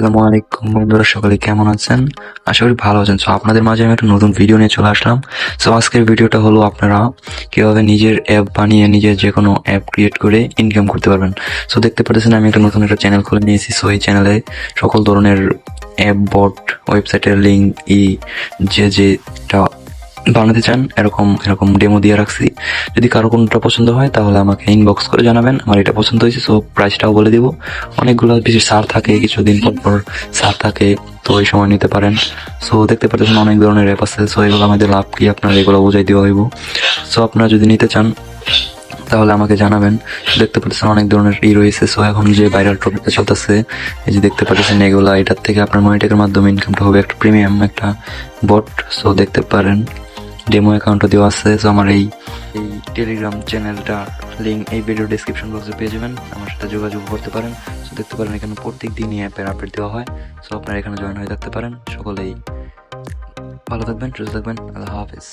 আসসালামু আলাইকুম বন্ধুরা, সকলে কেমন আছেন? আশা করি ভালো আছেন। সো আপনাদের মাঝে আমি একটা নতুন ভিডিও নিয়ে চলে আসলাম। সো আজকের ভিডিওটা হলো আপনারা কীভাবে নিজের অ্যাপ বানিয়ে নিজের যে কোনো অ্যাপ ক্রিয়েট করে ইনকাম করতে পারবেন। সো দেখতে পাচ্ছেন আমি একটা নতুন একটা চ্যানেল খুলে নিয়েছি। সো এই চ্যানেলে সকল ধরনের অ্যাপ বট ওয়েবসাইটের লিঙ্ক ই, যে যেটা বানাতে চান এরকম এরকম ডেমো দিয়ে রাখছি। যদি কারও কোনটা পছন্দ হয়, তাহলে আমাকে ইনবক্স করে জানাবেন। আমার এটা পছন্দ হয়েছে সো প্রাইসটাও বলে দিব। অনেকগুলো বেশি সার থাকে, কিছুদিন পর পর সার থাকে, তো ওই সময় নিতে পারেন। সো দেখতে পাচ্ছেন অনেক ধরনের অ্যাপ আছে সো এগুলো আমাদের লাভ কি? আপনার এগুলো বুঝাই দেওয়া হইব। সো আপনারা যদি নিতে চান, তাহলে আমাকে জানাবেন। দেখতে পাচ্ছেন অনেক ধরনের ই রয়েছে সো এখন যে ভাইরাল টপিকটা চলতেছে, এই যে দেখতে পাচ্ছেন এগুলা, এটার থেকে আপনার মনিটেকের মাধ্যমে ইনকামটা হবে একটা প্রিমিয়াম একটা বট সো দেখতে পারেন। ডেমো অ্যাকাউন্টও দেওয়া আছে সো আমার এই এই টেলিগ্রাম চ্যানেলটা লিঙ্ক এই ভিডিও ডিসক্রিপশন বক্সে পেয়ে যাবেন। আমার সাথে যোগাযোগ করতে পারেন। সো দেখতে পারেন এখানে প্রত্যেক দিনই অ্যাপের আপডেট দেওয়া হয়। সো আপনারা এখানে জয়েন হয়ে থাকতে পারেন। সকলেই ভালো থাকবেন, সুস্থ থাকবেন। আল্লাহ হাফিজ।